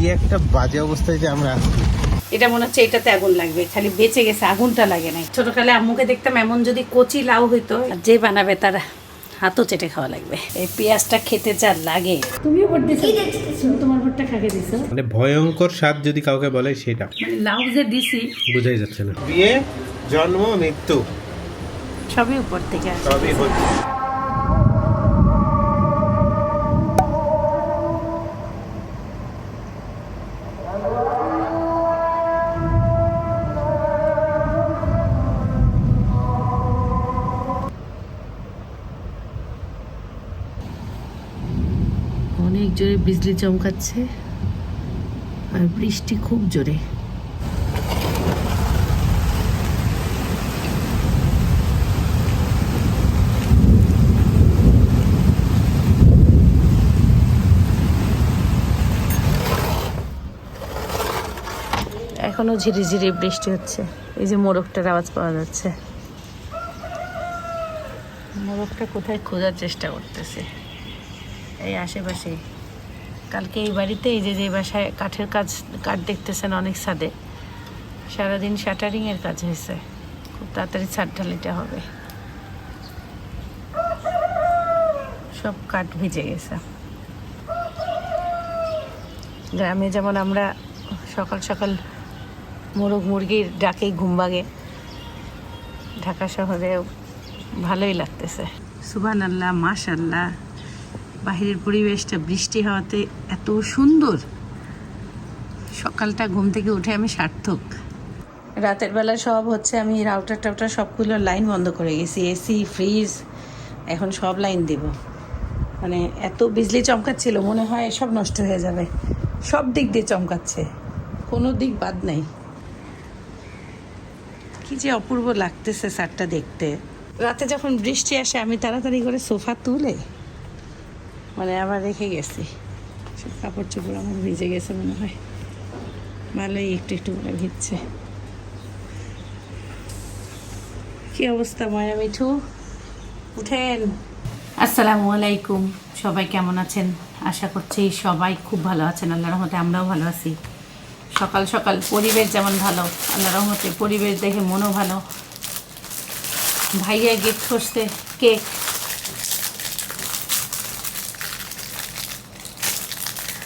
কি একটা বাজে অবস্থায় যে আমরা আছি। এটা মনে হচ্ছে এটাতে আগুন লাগবে খালি বেঁচে গেছে আগুনটা লাগে নাই। ছোটকালে আম্মুকে দেখতাম এমন যদি কচি লাউ হইতো আর যে বানাবে তার হাতও চেটে খাওয়া লাগবে। এই পেঁয়াজটা খেতে যা লাগে। তুমিও ভোট দিছো? তোমার ভোটটা খাকে দিছো? মানে ভয়ঙ্কর স্বাদ যদি কাউকে বলে সেটা। মানে লাউ যে দিছি বোঝাই যাচ্ছে না। বিয়ে জন্ম মৃত্যু। সবই উপর থেকে সবই হচ্ছে বিজলি চমকাচ্ছে আর বৃষ্টি খুব জোরে। এখনও ঝিরিঝিরি বৃষ্টি হচ্ছে। এই যে মোরগটার আওয়াজ পাওয়া যাচ্ছে। মোরগটা কোথায় খোঁজার চেষ্টা করতেছে? এই আশেপাশে। কালকে এই বাড়িতে এই যে যে বাসায় কাঠের কাজ, কাঠ দেখতেছেন অনেক ছাদে। সারাদিন শাটারিংয়ের কাজ হয়েছে খুব তাড়াতাড়ি ছাদ ঢালিটা হবে। সব কাঠ ভিজে গেছে। গ্রামে যেমন আমরা সকাল সকাল মোরগ মুরগির ডাকেই ঘুম ভাগে ঢাকা শহরে ভালোই লাগতেছে। সুবান আল্লাহ মাশাল্লাহ বাহিরের পরিবেশটা, বৃষ্টি হওয়াতে এত সুন্দর। সকালটা ঘুম থেকে উঠে আমি সার্থক। রাতের বেলা সব হচ্ছে আমি রাউটার টাউটার সবগুলো লাইন বন্ধ করে গেছি এসি ফ্রিজ এখন সব লাইন দেব। মানে এত বিজলি চমকাচ্ছিল, মনে হয় সব নষ্ট হয়ে যাবে। সব দিক দিয়ে চমকাচ্ছে, কোনো দিক বাদ নাই। কি যে অপূর্ব লাগতেছে স্যারটা দেখতে। রাতে যখন বৃষ্টি আসে, আমি তাড়াতাড়ি করে সোফা তুলে মানে আবার রেখে গেছি। সব কাপড় চোপড় আমার ভিজে গেছে মনে হয়। ভালোই একটু একটু করে ভিজছে। কি অবস্থা, ময়া মিঠু? উঠেন। আসসালামু আলাইকুম। সবাই কেমন আছেন? আশা করছি সবাই খুব ভালো আছেন। আল্লাহ রহমতে আমরাও ভালো আছি। সকাল সকাল পরিবেশ যেমন ভালো আল্লাহ রহমতে পরিবেশ দেখে মনও ভালো। ভাইয়া গিফট করতে কেক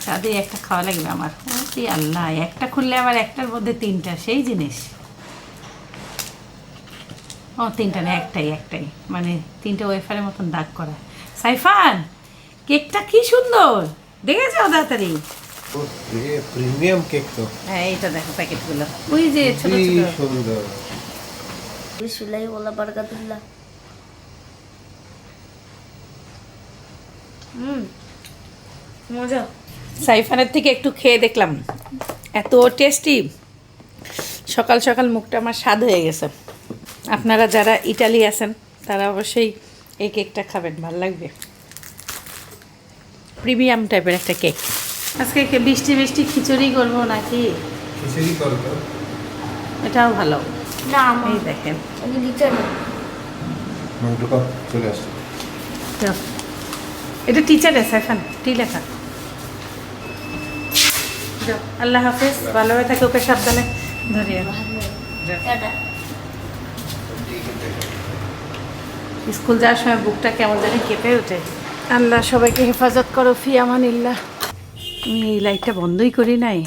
তাদের একটা খাওয়া লাগবে আমার। কি আল্লাহ একটা খুললে আমার একটার মধ্যে তিনটা সেই জিনিস। ও তিনটা না একটাই একটাই। মানে তিনটা ওয়েফারের মতন দাগ করা। সাইফান কেকটা কি সুন্দর! দেখে যাও তাড়াতাড়ি? প্রিমিয়াম কেক তো। হ্যাঁ এইটা দেখো প্যাকেটগুলো। ওই যে ছোট ছোট। সুন্দর। বিসমিল্লাহি ওয়ালা বারাকাতুল্লাহ। হুম মজা। সাইফানের থেকে একটু খেয়ে দেখলাম। এত টেস্টি সকাল সকাল মুখটা আমার স্বাদ হয়ে গেছে। আপনারা যারা ইটালি আছেন তারা অবশ্যই এই কেকটা খাবেন ভালো লাগবে। প্রিমিয়াম টাইপের একটা কেক। আজকে বৃষ্টি বৃষ্টি খিচুড়ি করব নাকি? খিচুড়ি এটাও ভালো। না এই দেখেন। এটা টিচারে সাইফান। টি লেখা। যাও, আল্লাহ হাফেজ ভালো হয়ে থাকে ওকে সাবধানে ধরিয়ে স্কুল যাওয়ার সময় বুকটা কেমন জানি কেঁপে ওঠে। আল্লাহ সবাইকে হেফাজত করো ফি আমানিল্লাহ। আমি এই লাইটটা বন্ধই করি নাই।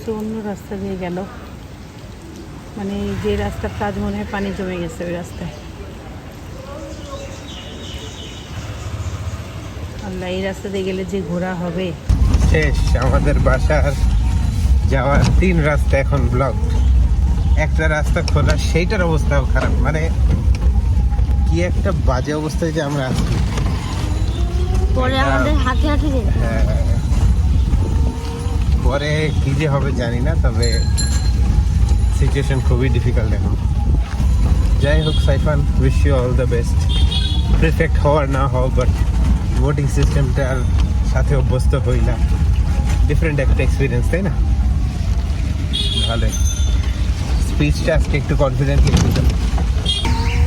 সে অন্য রাস্তা দিয়ে গেল। মানে যে রাস্তার কাজ মনে হয় পানি জমে গেছে ওই রাস্তায়। আল্লাহ এই রাস্তা দিয়ে গেলে যে ঘোরা হবে। শেষ আমাদের বাসার যাওয়ার তিন রাস্তা এখন ব্লক একটা রাস্তা খোলা সেইটার অবস্থাও খারাপ। মানে কি একটা বাজে অবস্থায় যে আমরা আছি। পরে আমাদের হাতে হাতে হ্যাঁ। পরে কি যে হবে জানি না তবে সিচুয়েশন খুবই ডিফিকাল্ট এখন। যাই হোক Saifan wish you all the best perfect হওয়ার না হও বাট ভোটিং সিস্টেমটার সাথে অভ্যস্ত হইলাম ডিফারেন্ট একটা এক্সপিরিয়েন্স তাই না? ভালো স্পিচটা আজকে একটু কনফিডেন্টলি দিলাম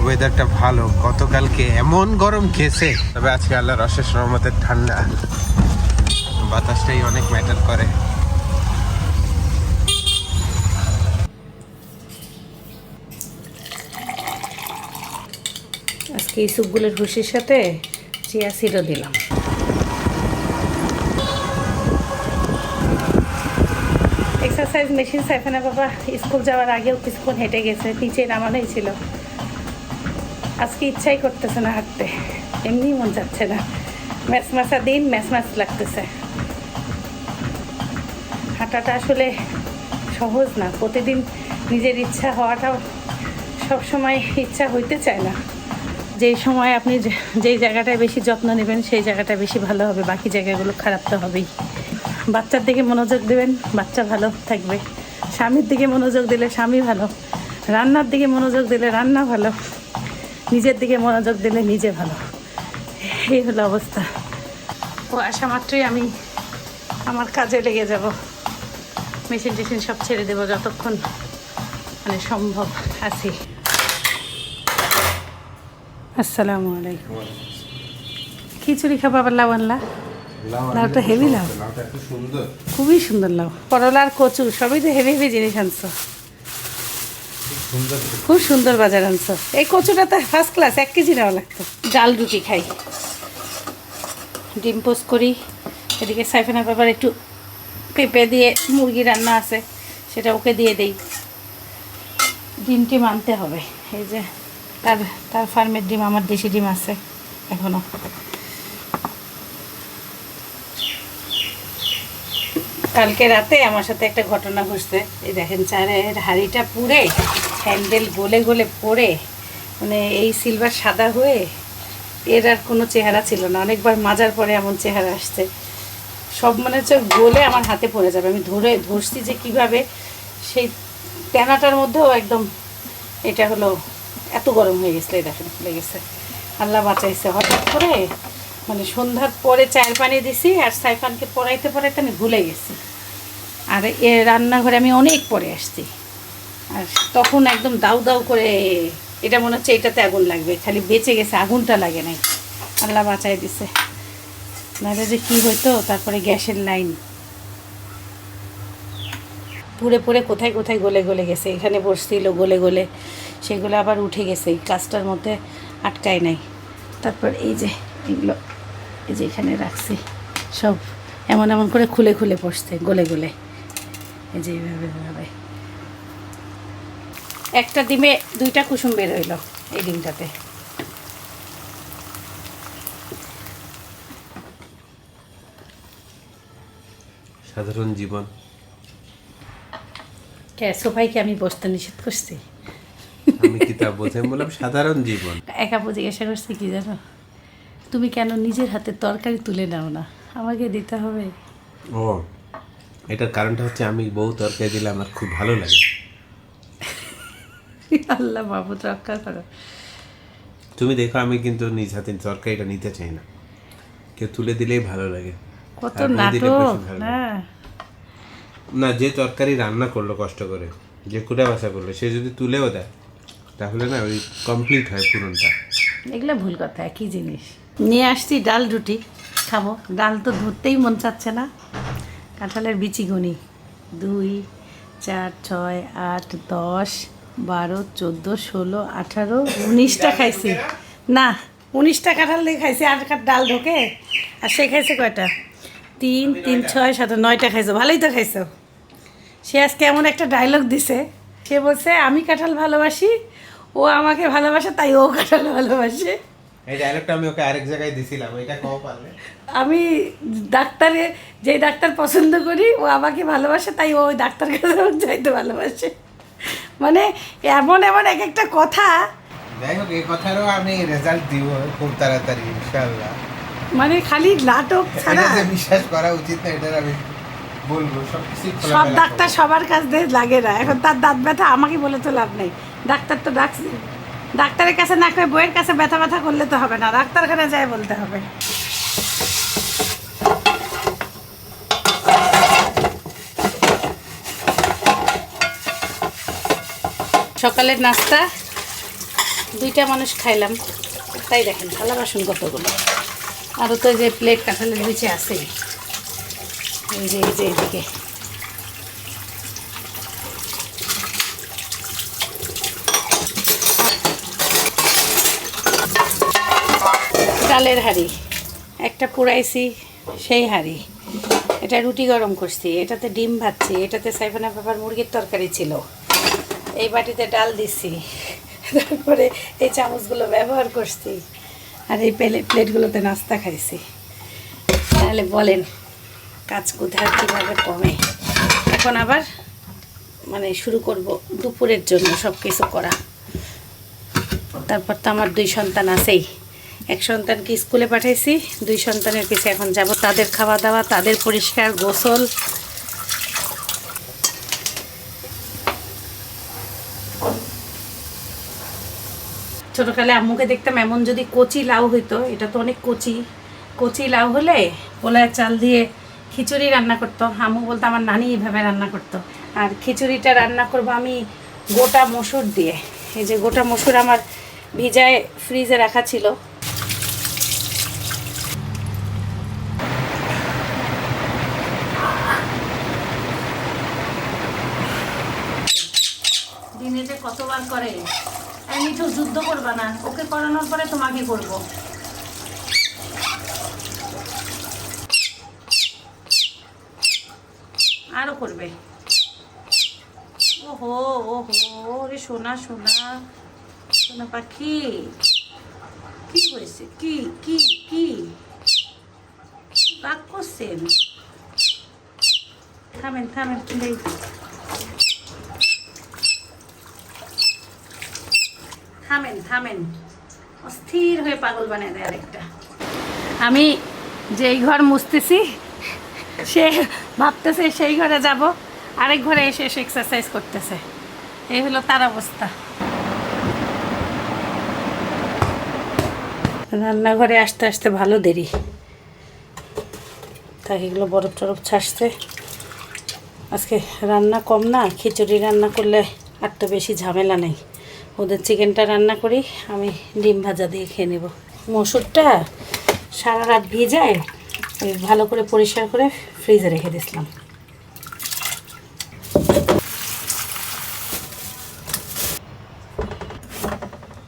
ওয়েদারটা ভালো। গতকালকে এমন গরম খেয়েছে, তবে আজকে আল্লাহর অশেষ রহমতের ঠান্ডা। বাতাসটাই অনেক ম্যাটার করে। আজকে এই স্যুপগুলোর ভুষির সাথে চিয়া সিডও দিলাম। এক্সারসাইজ মেশিন সাইফানা বাবা স্কুল যাওয়ার আগেও কিছুক্ষণ হেঁটে গেছে নিচে নামানোই ছিল। আজকে ইচ্ছাই করতেছে না হাঁটতে। এমনি মন যাচ্ছে না। ম্যাচ ম্যাচা দিন, ম্যাচ ম্যাচ লাগতেছে। হাঁটাটা আসলে সহজ না। প্রতিদিন নিজের ইচ্ছা হওয়াটাও সবসময় ইচ্ছা হইতে চায় না। যেই সময় আপনি যে- যেই জায়গাটায় বেশি যত্ন নেবেন, সেই জায়গাটা বেশি ভালো হবে, বাকি জায়গাগুলো খারাপ তো হবেই। বাচ্চার দিকে মনোযোগ দেবেন, বাচ্চা ভালো থাকবে। স্বামীর দিকে মনোযোগ দিলে স্বামী ভালো, রান্নার দিকে মনোযোগ দিলে রান্না ভালো, নিজের দিকে মনোযোগ দিলে নিজে ভালো। এই হলো অবস্থা। ও, আসা মাত্রই আমি আমার কাজে লেগে যাব। মেশিন টেশিন সব ছেড়ে দেবো যতক্ষণ মানে সম্ভব আছি। আসসালামু আলাইকুম। খিচুড়ি খাব আবার লাউ আনলা? লাউটা হেভি লাউ। খুবই সুন্দর লাউ। করলা আর কচু সবই তো হেভি হেভি জিনিস আনছো। খুব সুন্দর বাজার আনছো। এই কচুটা তো ফার্স্ট ক্লাস এক কেজি নেওয়া লাগতো। ডাল রুটি খাই। ডিম পোস্ট করি। এদিকে সাইফেনার ব্যাপার একটু পেঁপে দিয়ে মুরগি রান্না আছে সেটা ওকে দিয়ে দেই। ডিমটি মানতে হবে। এই যে তার তার ফার্মের ডিম, আমার দেশি ডিম আছে, এখনও। কালকে রাতে আমার সাথে একটা ঘটনা ঘটছে। এই দেখেন চায়ের হাঁড়িটা পুড়ে, হ্যান্ডেল গলে গলে পড়ে মানে এই সিলভার সাদা হয়ে এর আর কোনো চেহারা ছিল না। অনেকবার মাজার পরে এমন চেহারা আসছে। সব মনে হচ্ছে গলে আমার হাতে পড়ে যাবে। আমি ধরে, ধরছি যে কীভাবে সেই ট্যানাটার মধ্যেও একদম এটা হলো এত গরম হয়ে গেছিল দেখেন খুলে গেছে। আল্লাহ বাঁচাইছে, হঠাৎ করে মানে সন্ধ্যার পরে চায়ের পানি দিছি, আর সাইফানকে পড়াইতে পড়াইতে আমি ভুলে গেছি। আর এ রান্নাঘরে আমি অনেক পরে আসছি। আর তখন একদম দাউ দাউ করে, এটা মনে হচ্ছে এটাতে আগুন লাগবে, খালি বেঁচে গেছে, আগুনটা লাগে নাই। আল্লাহ বাঁচাই দিছে। নাহলে যে কী হইতো, তারপরে গ্যাসের লাইন। পুড়ে পুড়ে কোথায় কোথায় গলে গলে গেছে। এখানে বসছিল গলে গলে। সেগুলো আবার উঠে গেছে। কাজটার মধ্যে আটকায় নাই। তারপর এই যে এগুলো, এই যে এখানে রাখছি। সব এমন এমন করে খুলে খুলে পড়ছে গলে গলে। এই যে এইভাবে এইভাবে। একটা ডিমে দুইটা কুসুম বের হইল এই ডিমটাতে। সাধারণ জীবন। কে সোফাইকে আমি বসতে নিষেধ করছি। আমি কিতাব বোঝে আমি বললাম সাধারণ জীবন। একা জিজ্ঞাসা করছি কি জানো? তুমি কেন নিজের হাতে তরকারি তুলে নাও না? আমাকে দিতে হবে। ও এটার কারণটা হচ্ছে আমি বউ তরকারি দিলে আমার খুব ভালো লাগে। আল্লাহ বাবুত রক্ষা করো। তুমি দেখো আমি কিন্তু নিজ হাতে তরকারিটা নিতে চাই না। কেউ তুলে দিলেই ভালো লাগে। কত নাটক। না। না যে তরকারি রান্না করল কষ্ট করে যে কুটা বাসা করল সে যদি তুলেও দেয় তাহলে না ওই কমপ্লিট হয় পুরনটা এগুলো ভুল কথা একই জিনিস। নিয়ে আসছি ডাল রুটি। খাব। ডাল তো ধরতেই মন চাচ্ছে না। কাঁঠালের বিচি গুনি। দুই চার ছয় আট দশ বারো চোদ্দ ষোলো আঠারো উনিশটা খাইছি। না উনিশটা কাঁঠাল দিয়ে খাইছি আট কাঠ ডাল ঢোকে? আর সে খাইছে কয়টা? তিন তিন ছয় সাত নয়টা খাইছো। ভালোই তো খাইছো। সে আজকে এমন একটা ডায়লগ দিছে। সে বলছে আমি কাঁঠাল ভালোবাসি ও আমাকে ভালোবাসে তাই ও কাঁঠাল ভালোবাসে। এই ডায়লগটা আমি ওকে আরেক জায়গায় দিছিলাম এটা কও পারলে? আমি ডাক্তারে যে ডাক্তার পছন্দ করি ও আমাকে ভালোবাসে তাই ও ওই ডাক্তার কাছে যাইতে ভালোবাসে। মানে এমন এমন এক একটা কথা। যাই হোক এই কথারও আমি রেজাল্ট দিব খুব তাড়াতাড়ি ইনশাআল্লাহ। মানে খালি নাটক ছাড়া। বিশ্বাস করা উচিত না এটা আমি বলব সব ডাক্তার সবার কাছ দিয়ে লাগে না। এখন তার দাঁত ব্যথা আমাকে বলে তো লাভ নেই। ডাক্তার তো ডাকছে। ডাক্তারের কাছে না করে বইয়ের কাছে ব্যথা ব্যথা করলে তো হবে না। ডাক্তারখানে যায় বলতে হবে। সকালের নাস্তা দুইটা মানুষ খাইলাম। তাই দেখেন থালা বাসন কতগুলো। আরও তো যে প্লেট কাঁঠালের নিচে আছেই এই যে এই যে ডালের হাঁড়ি। একটা পুরাইছি সেই হাঁড়ি। এটা রুটি গরম করছি, এটাতে ডিম ভাজছি, এটাতে সাইফানা বাবার মুরগির তরকারি ছিল। এই বাটিতে ডাল দিছি, তারপরে এই চামচগুলো ব্যবহার করছি, আর এই প্লেট প্লেটগুলোতে নাস্তা খাইছি। তাহলে বলেন কাজ কোথায় কীভাবে কমে? এখন আবার মানে শুরু করব দুপুরের জন্য সব কিছু করা। তারপর তো আমার দুই সন্তান আছেই। এক সন্তানকে স্কুলে পাঠাইছি, দুই সন্তানের পিছে এখন যাব তাদের খাওয়া দাওয়া তাদের পরিষ্কার গোসল। ছোটোকালে আম্মুকে দেখতাম এমন যদি কচি লাউ হইতো, এটা তো অনেক কচি। কচি লাউ হলে পোলায় চাল দিয়ে খিচুড়ি রান্না করতো। আম্মু বলতো, আমার নানি এইভাবে রান্না করতো। আর খিচুড়িটা রান্না করব আমি গোটা মসুর দিয়ে। এই যে গোটা মসুর আমার ভিজায় ফ্রিজে রাখা ছিল। দিনে যে কতবার করে, এই মিঠু যুদ্ধ করবা না, ওকে করানোর পরে তোমাকে করব। আরও করবে। ওহো ওহো রে সোনা সোনা সোনা পাখি। কি হয়েছে? কি কি কি? কাক করছেন থামেন থামেন থামেন থামেন। অস্থির হয়ে পাগল বানিয়ে দেয় আরেকটা। আমি যেই ঘর মুছতেছি, সে ভাবতেছে সেই ঘরে যাব, আরেক ঘরে এসে এসে এক্সারসাইজ করতেছে। এই হলো তার অবস্থা। রান্নাঘরে আসতে আসতে ভালো দেরি। তাই এগুলো বরফ টরফ ছাড়ছে আজকে রান্না কম না, খিচুড়ি রান্না করলে আর তো বেশি ঝামেলা নেই। ওদের চিকেনটা রান্না করি, আমি ডিম ভাজা দিয়ে খেয়ে নেব। মসুরটা সারা রাত ভিজায় ভালো করে পরিষ্কার করে ফ্রিজে রেখে দিয়েছিলাম।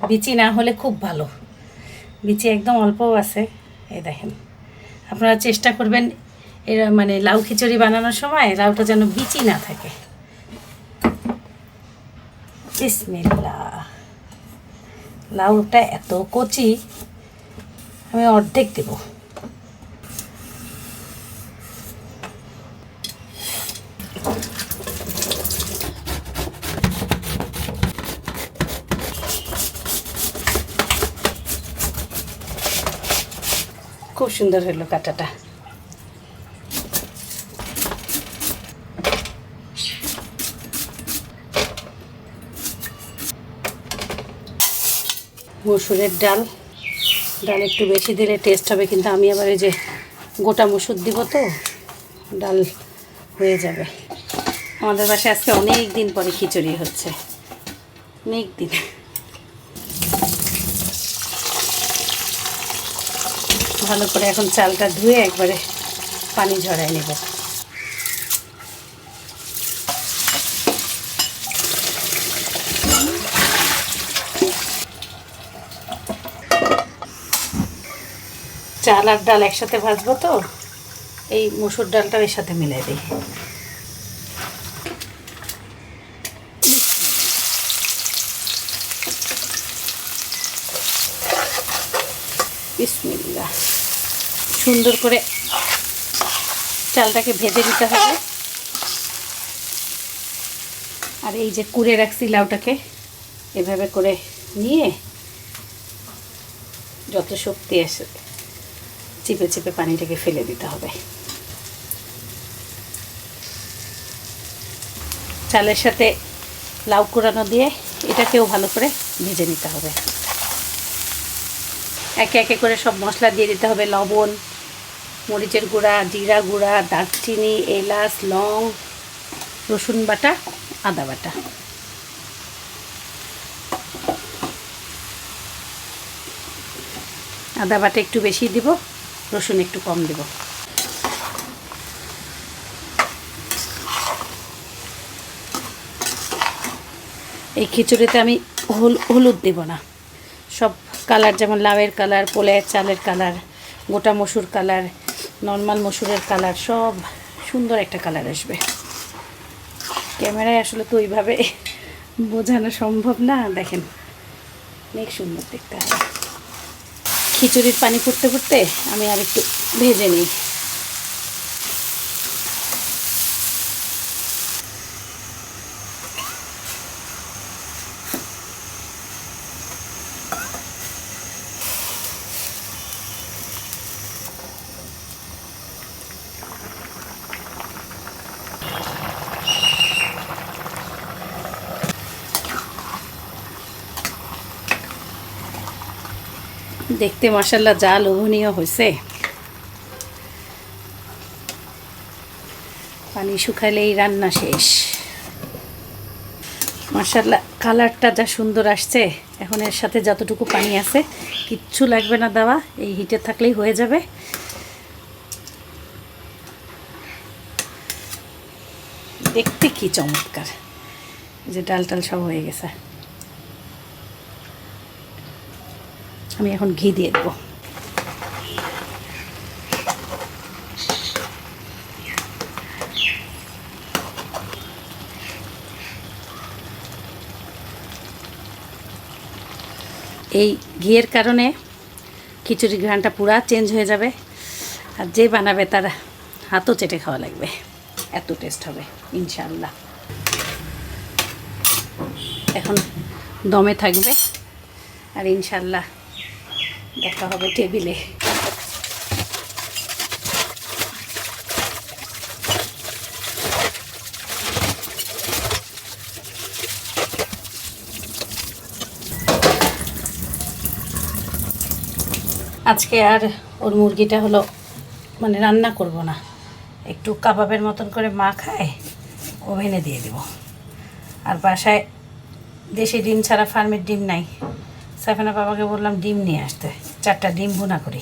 বিচি না হলে খুব ভালো। বিচি একদম অল্পও আছে। এই দেখেন। আপনারা চেষ্টা করবেন এর মানে লাউ খিচুড়ি বানানোর সময় লাউটা যেন বিচি না থাকে। লাউটা এত কচি, আমি অর্ধেক দেব। খুব সুন্দর হলো কাটাটা। মসুরের ডাল। ডাল একটু বেশি দিলে টেস্ট হবে, কিন্তু আমি আবার এই যে গোটা মসুর দিব তো, ডাল হয়ে যাবে। আমাদের বাসায় আজকে অনেক দিন পরে খিচুড়ি হচ্ছে। অনেক দিন। ভালো করে এখন চালটা ধুয়ে একবারে পানি ঝরাই নেব। চাল আর ডাল একসাথে ভাজবো তো, এই মুসুর ডালটাও এর সাথে মিলাই দিই। বিসমিল্লা সুন্দর করে চালটাকে ভেজে দিতে হবে। আর এই যে কুড়ে রাখছি লাউটাকে, এভাবে করে নিয়ে যত শক্তি আসে, চিপে চিপে পানিটাকে ফেলে দিতে হবে। চালের সাথে লাউ কুড়ানো দিয়ে এটাকেও ভালো করে ভেজে নিতে হবে। একে একে করে সব মশলা দিয়ে দিতে হবে, লবণ মরিচের গুঁড়া, জিরা গুঁড়া, দারচিনি, এলাচ, লং, রসুন বাটা, আদা বাটা। আদা বাটা একটু বেশি দিব, রসুন একটু কম দিব। এই খিচুড়িতে আমি হল- হলুদ দিব না। সব কালার যেমন লাউয়ের কালার, পোলের চালের কালার, গোটা মসুর কালার নর্মাল মসুরের কালার, সব সুন্দর একটা কালার আসবে। ক্যামেরায় আসলে তো ওইভাবে বোঝানো সম্ভব না। দেখেন, অনেক সুন্দর দেখতে হবে খিচুড়ির পানি ফুটতে ফুটতে আমি আর একটু ভেজে নিই। দেখতে মাসাল্লাহ যা লোভনীয় হয়েছে। পানি শুকাইলেই রান্না শেষ। মাসাল্লাহ কালারটা যা সুন্দর আসছে, এখন এর সাথে যতটুকু পানি আছে, কিচ্ছু লাগবে না দেওয়া, এই হিটে থাকলেই হয়ে যাবে। দেখতে কি চমৎকার যে ডাল টাল সব হয়ে গেছে। আমি এখন ঘি দিয়ে দেবো। এই ঘিয়ের কারণে খিচুড়ি ঘ্রানটা পুরা চেঞ্জ হয়ে যাবে। আর যে বানাবে তার হাতও চেটে খাওয়া লাগবে। এত টেস্ট হবে ইনশাল্লাহ এখন দমে থাকবে। আর ইনশাল্লাহ দেখা হবে টেবিলে। আজকে আর ওর মুরগিটা হলো মানে রান্না করব না। একটু কাবাবের মতন করে মা খায়, ওভেনে দিয়ে দেব। আর বাসায় দেশি ডিম ছাড়া ফার্মের ডিম নাই। সাইফানা বাবাকে বললাম ডিম নিয়ে আসতে। চারটা ডিম ভুনা করি।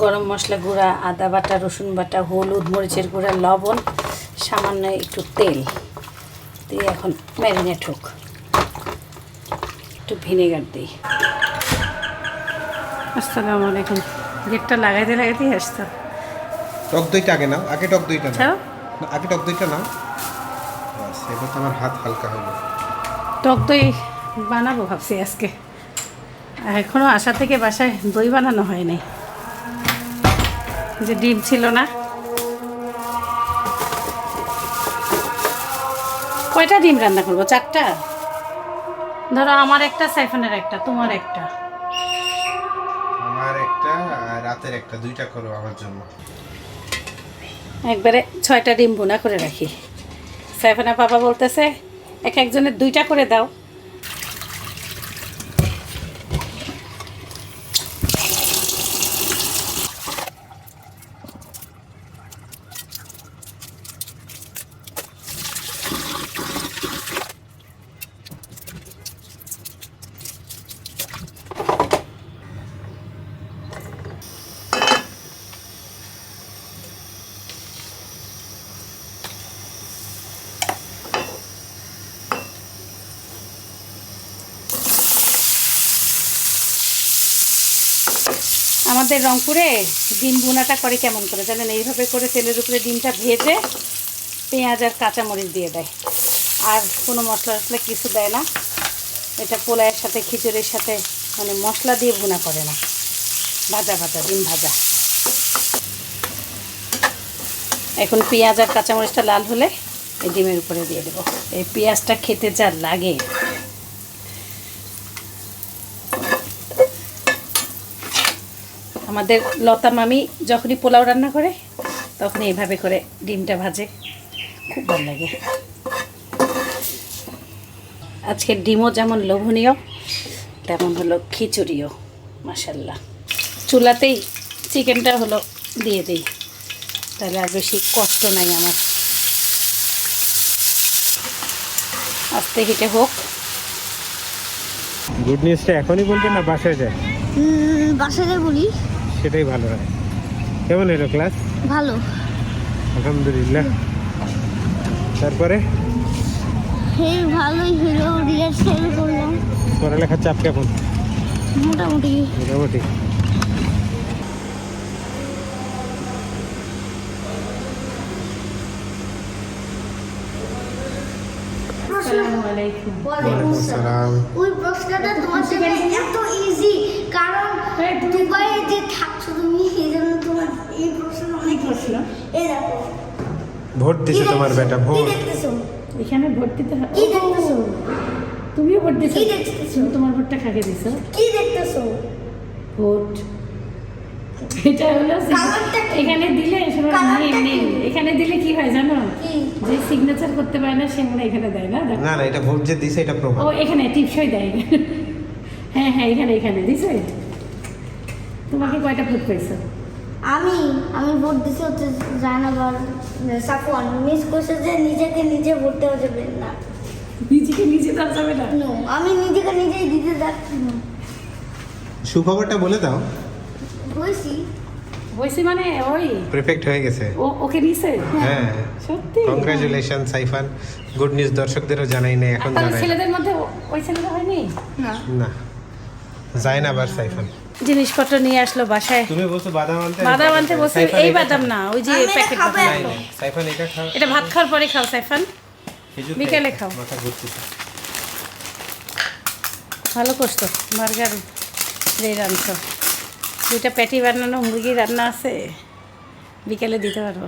গরম মশলা গুঁড়া আদা বাটা রসুন বাটা হলুদ মরিচের গুঁড়া লবণ সামান্য একটু তেল দিয়ে এখন ম্যারিনেট হোক। একটু ভিনেগার দিই। আসসালামু আলাইকুম। গেটটা লাগাইতে লাগাইতেই আসতো। টক দইটা আগে নাও। আগে টক দইটা নাও। না, আগে টক দইটা নাও। এবার তো আমার হাত হালকা হলো। টক দই বানাবো ভাবছি আজকে। এখনও আসা থেকে বাসায় দই বানানো হয়নি। যে ডিম ছিল না। কয়টা ডিম রান্না করব? চারটা? ধরো আমার একটা সাইফানের একটা তোমার একটা। আমার একটা রাতের একটা দুইটা করো আমার জন্য। একবারে ছয়টা ডিম বোনা করে রাখি। সাইফানা বাবা বলতেছে এক একজনের দুইটা করে দাও। আমাদের রংপুরে ডিম ভুনাটা করে কেমন করে জানেন? এইভাবে করে তেলের উপরে ডিমটা ভেজে পেঁয়াজ আর কাঁচামরিচ দিয়ে দেয়। আর কোনো মশলা টশলা কিছু দেয় না। এটা পোলাইয়ের সাথে, খিচুড়ির সাথে মানে মশলা দিয়ে ভুনা করে না। ভাজা ভাজা, ডিম ভাজা। এখন পেঁয়াজ আর কাঁচামরিচটা লাল হলে এই ডিমের উপরে দিয়ে দেবো। এই পেঁয়াজটা খেতে যা লাগে। আমাদের লতা মামি যখনই পোলাও রান্না করে তখন এইভাবে করে ডিমটা ভাজে। খুব ভালো লাগে। আজকের ডিমও যেমন লোভনীয় তেমন হলো খিচুড়িও মাসাল্লাহ চুলাতেই চিকেনটা হলো দিয়ে দিই। তাহলে আর বেশি কষ্ট নাই আমার। আস্তে হিটে হোক। গুড নিউজটা এখনই বলবে না বাসায় যায় বাসাতে বলি। সেটাই ভালো হয়। কেমন এলো ক্লাস ভালো। আলহামদুলিল্লাহ। তারপরে? হে ভালোই হলো রিহার্সাল করলাম। পড়ালেখার চাপ কেমন? মোটামুটি। মোটামুটি। ওয়ালাইকুম আসসালাম ওই প্রশ্নটা তোমার জন্য এত ইজি কারণ দুবাইয়ে যে থাকছো তুমি এই জন্য তোমার এই প্রশ্ন অনেক প্রশ্ন? এই দেখো। ভোট দিছে তোমার বেটা ভোট। এখানে ভোট দিতে কি দেখতেছো? তুমিও ভোট দিছো। কি দেখতেছো? তোমার ভোটটা খাকে দিছো? কি দেখতেছো? ভোট। এটা হলো এখানে দিলে? এখানে দিলে কি হয় জানো? যে সিগনেচার করতে পারে না সে হয় এখানে দেয় না না না এটা ভোট যে দিছে এটা প্রমাণ। ও এখানে টিপসই দেয়। হ্যাঁ হ্যাঁ এখানে এখানে। দিছে? তোমাকে কয়টা ভোট পেয়েছ? আমি আমি ভোট দিতে হচ্ছে জানাবার সাফওয়ান। মিস করছে যে নিজেকে নিজে ভোট দেওয়া যাবে না। নিজেকে নিজে দেওয়া যাবে না? আমি নিজেকে নিজেই দিতে যাচ্ছি না সুখবরটা বলে দাও। মানে ওই? প্রিফেক্ট হয়ে গেছে। ও ওকে নিছে? হ্যাঁ। সত্যি? কংগ্রাচুলেশন সাইফান। গুড নিউজ দর্শকদেরও জানাই নাই এখন জানাই। ছেলেদের মধ্যে ওই ছেলেটা হয়নি? না। না। যায় না আবার সাইফান। জিনিসপত্র নিয়ে আসলো বাসায়। তুমি বলছো বাদাম আনতে। বাদাম আনতে বসে। এই এটা বাদাম না ওই যে প্যাকেট বাদাম। নাই, নাই, সাইফান এটা খাও। এটা ভাত খাওয়ার পরে খাও সাইফান। বিকেলে খাও। মাথা ঘুরতেছে ভালো করছ বার্গার রে দুইটা প্যাটি বানানো মুরগি রান্না আছে বিকেলে দিতে পারব।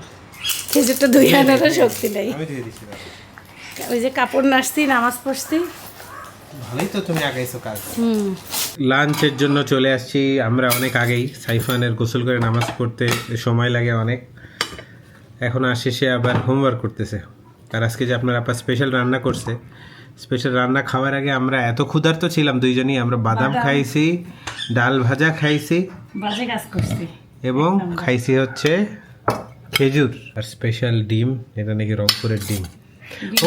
খেজুরটা দুই আনারও শক্তি নেই। আমি দিয়ে দিচ্ছি দাও। ওই যে কাপড় নাচতি নামাজ পড়ছি। ভালোই তো তুমি আগাইছো কাজ। হুম। লাঞ্চের জন্য চলে আসছি। আমরা অনেক আগেই সাইফানের গোসল করে নামাজ পড়তে সময় লাগে অনেক। এখন আসে সে আবার হোমওয়ার্ক করতেছে। আর আজকে যে আপনার আপা স্পেশাল রান্না করছে স্পেশাল রান্না খাওয়ার আগে আমরা এত ক্ষুধার্ত ছিলাম দুইজনই। আমরা বাদাম। খাইছি ডাল ভাজা খাইছি। বাজে কাজ করছি। এবং খাইছি হচ্ছে খেজুর আর স্পেশাল ডিম এটা নাকি রংপুরের ডিম।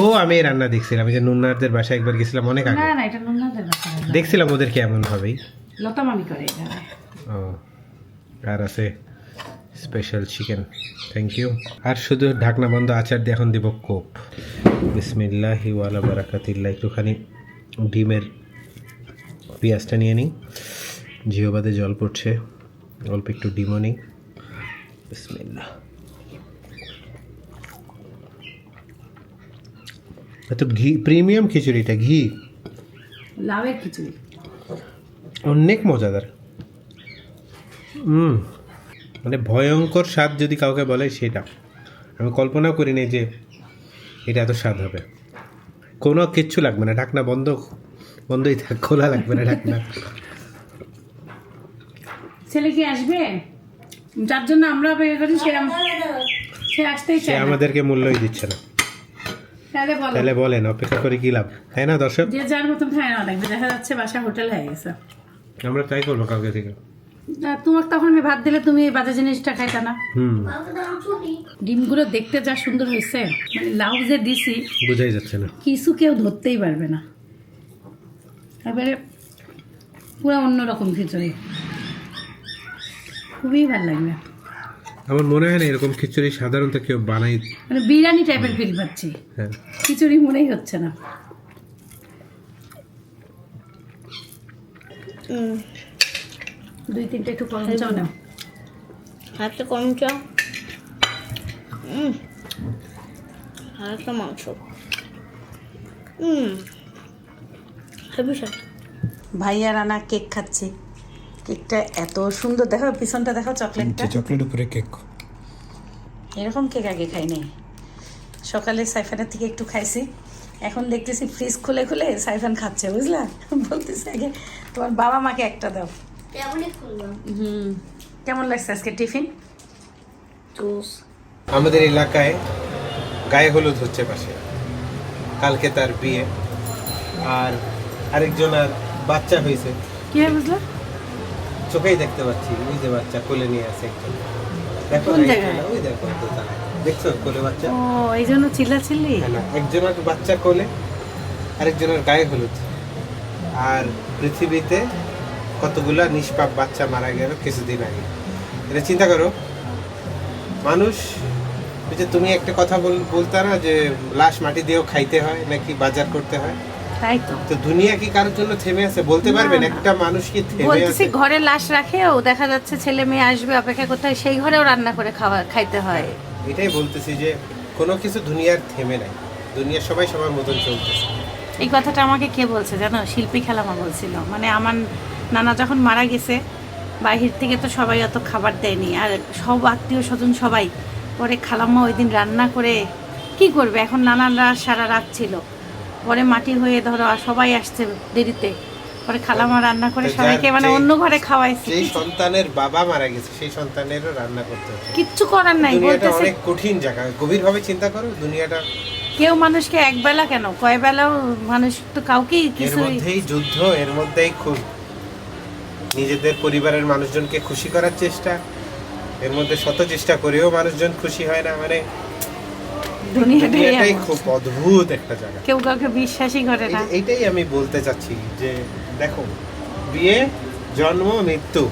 ও আমি রান্না দেখছিলাম আমি যে নুনারদের বাসায় একবার গেছিলাম অনেক আগে। না না এটা নুনাদের ব্যাপার না। দেখছিলাম ওদের কেমন হবেই লতা মামি করে এখানে। ও আর আছে স্পেশাল চিকেন থ্যাংক ইউ আর শুধু ঢাকনা বন্ধ আচার দিয়ে এখন দিব কোপ। বিসমিল্লাহি ওয়ালা বারাকাতিল্লাহ একটুখানি ডিমের পেঁয়াজটা নিয়ে নিই। জিওবাদে জল পড়ছে। অল্প একটু ডিমও নিই। বিসমিল্লাহ। এত ঘি প্রিমিয়াম খিচুড়িটা ঘি? লাউয়ের খিচুড়ি। অনেক মজাদার। হুম। মানে ভয়ঙ্কর স্বাদ যদি কাউকে বলে সেটা। আমি কল্পনাও করিনি যে এটা এত স্বাদ হবে। কোনো কিচ্ছু লাগবে না ঢাকনা বন্ধ বন্ধই থাক খোলা লাগবে না ঢাকনা। ছেলে কি আসবে? যার জন্য আমরা অপেক্ষা করি সে সে আসতেই সে চায় না। আমাদেরকে মূল্যই দিচ্ছে না। তাহলে বলো। তাহলে বলেন অপেক্ষা করে কি লাভ? তাই না দর্শক? যে যার মতন খায় না লাগবে দেখা যাচ্ছে বাসা হোটেল হয়ে গেছে। আমরা তাই করব কাউকে থেকে। তোমার তখন আমি ভাত দিলে তুমি এই বাজে জিনিসটা খাইতা না। হুম। ডিমগুলো দেখতে যা সুন্দর হয়েছে মানে লাউ যে দিছি বোঝাই যাচ্ছে না। কিছু কেউ ধরতেই পারবে না। এবারে পুরো অন্যরকম খিচুড়ি। খুবই ভালো লাগবে। আমার মনে হয় না এরকম খিচুড়ি সাধারণত কেউ বানাই মানে বিরিয়ানি টাইপের ফিল পাচ্ছি। হ্যাঁ। খিচুড়ি মনেই হচ্ছে না। দুই তিনটে একটু কম চাও না। কমচা হুম। আর একটা মাংস ভাইয়া রানা কেক খাচ্ছি। কেকটা এত সুন্দর। দেখো পিছনটা দেখো চকলেটটা চকলেট উপরে কেক। এরকম কেক আগে খাই নাই। সকালে সাইফানের থেকে একটু খাইছি। এখন দেখতেছি ফ্রিজ খুলে খুলে সাইফান খাচ্ছে বুঝলা? বলতেছে আগে তোমার বাবা মাকে একটা দাও। হুম কেমন লাগছে আজকে টিফিন? আমাদের এলাকায় গায়ে হলুদ হচ্ছে পাশে। কালকে তার বিয়ে। আর আরেকজন আর বাচ্চা হয়েছে। কি বুঝলা? চোখেই দেখতে পাচ্ছি ওই যে বাচ্চা কোলে নিয়ে আছে একজন। দেখো ওই দেখো দেখছ কোলে বাচ্চা? ও এই জন্য চিল্লা চিল্লি হ্যাঁ একজনের বাচ্চা কোলে আরেকজনের গায়ে হলুদ। আর পৃথিবীতে কতগুলা নিষ্পাপ বাচ্চা মারা গেল কিছুদিন আগে। এটা চিন্তা করো মানুষ যে তুমি একটা কথা বল- বলতে না যে লাশ মাটি দিয়েও খাইতে হয় নাকি বাজার করতে হয়? তাই তো। তো দুনিয়া কি কারোর জন্য থেমে আছে? বলতে পারবেন। একটা মানুষ কি থেমে বলতেছি ঘরে লাশ রাখেও দেখা যাচ্ছে ছেলে মেয়ে আসবে অপেক্ষা করতে হয় সেই ঘরেও রান্না করে খাওয়া খাইতে হয়। এটাই বলতেছি যে কোনো কিছু দুনিয়ার থেমে নাই। দুনিয়া সবাই সবার মতন চলতেছে। এই কথাটা আমাকে কে বলছে জানো? শিল্পী খেলামা বলছিল। মানে আমার নানা যখন মারা গেছে বাহির থেকে তো সবাই অত খাবার দেয়নি। আর সব আত্মীয় স্বজন সবাই পরে খালাম্মা ওই দিন রান্না করে কি করবে? এখন নানানরা সারা রাত ছিল। পরে মাটি হয়ে ধরো আর সবাই আসছে দেরিতে। পরে খালাম্মা রান্না করে সবাইকে মানে অন্য ঘরে খাওয়াইছে। যেই সন্তানের বাবা মারা গেছে সেই সন্তানেরও রান্না করতে হচ্ছে। কিচ্ছু করার নাই বলতেছে অনেক কঠিন জায়গা। গভীরভাবে চিন্তা করো দুনিয়াটা কেউ মানুষকে এক বেলা কেন? কয় বেলাও মানুষ তো কাউকেই এর কিছু মধ্যেই যুদ্ধ এর মধ্যেই খুব নিজেদের পরিবারের মানুষজনকে খুশি করার চেষ্টা এর মধ্যে শত চেষ্টা করেও মানুষজন খুশি হয় না। মানে দুনিয়াটাই খুব অদ্ভুত একটা জায়গা। কেউ কাউকে বিশ্বাসই করে না। এইটাই আমি বলতে চাচ্ছি যে দেখো বিয়ে জন্ম মৃত্যু।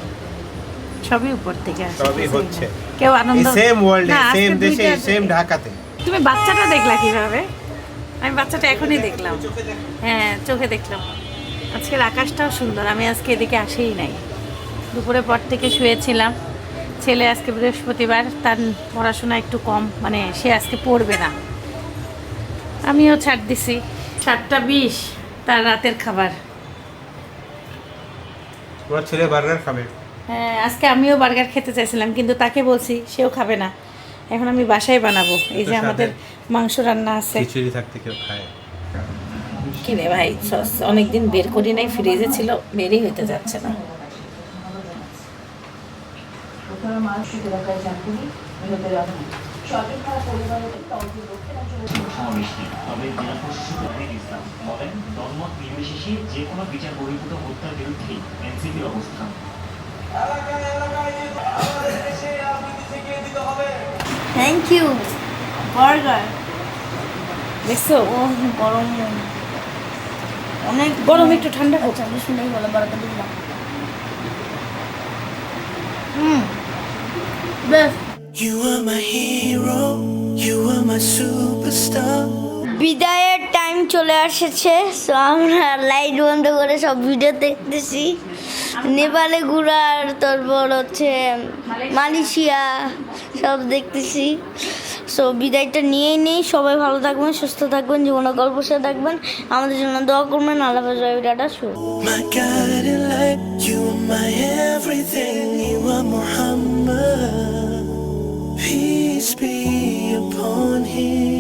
সবই উপর থেকে আসে সবই হচ্ছে। কেউ আনন্দ সেম ওয়ার্ল্ডে সেম দেশে সেম ঢাকাতে। তুমি বাচ্চাটা দেখলা কীভাবে? আমি বাচ্চাটা এখনই দেখলাম। হ্যাঁ চোখে দেখলাম। আজকের আকাশটাও সুন্দর আমি আজকে এদিকে আসেই নাই। দুপুরে পর থেকে শুয়েছিলাম। ছেলে আজকে বৃহস্পতিবার তার পড়াশোনা একটু কম মানে সে আজকে পড়বে না। আমিও ছাড় দিছি সাতটা বিশ তার রাতের খাবার। তোমার ছেলে বার্গার খাবে? হ্যাঁ আজকে আমিও বার্গার খেতে চাইছিলাম কিন্তু তাকে বলছি সেও খাবে না। এখন আমি বাসায় বানাবো এই যে আমাদের মাংস রান্না আছে। খিচুড়ি থাকতে কেউ খায়? কিনে ভাই সস অনেকদিন বের করি নাই ফ্রিজে ছিল বেরই হইতে যাচ্ছে না। তবে জেলা প্রশাসক রহিদ ইসলাম বলেন দলমত নির্বিশেষে যে কোনো বিচার বহির্ভূত হত্যার বিরুদ্ধে এনসিপির অবস্থান। থ্যাংক ইউ বার্গার দেখছ? ও গরম। অনেক গরম একটু ঠান্ডা হোক আচ্ছা আমি শুনেই বলো বারোটা দিলাম। হুম। বিদায়ের টাইম চলে এসেছে তো আমরা লাইট বন্ধ করে সব ভিডিও দেখতেছি। নেপালে ঘুরার তারপর হচ্ছে মালয়েশিয়া সব দেখতেছি। সো বিদায়টা নিয়েই নেই সবাই ভালো থাকবেন সুস্থ থাকবেন জীবনে গল্প সাথে থাকবেন আমাদের জন্য দোয়া করবেন আল্লাহ হাফেজ ভিডিওটা শুরু। Peace be upon him.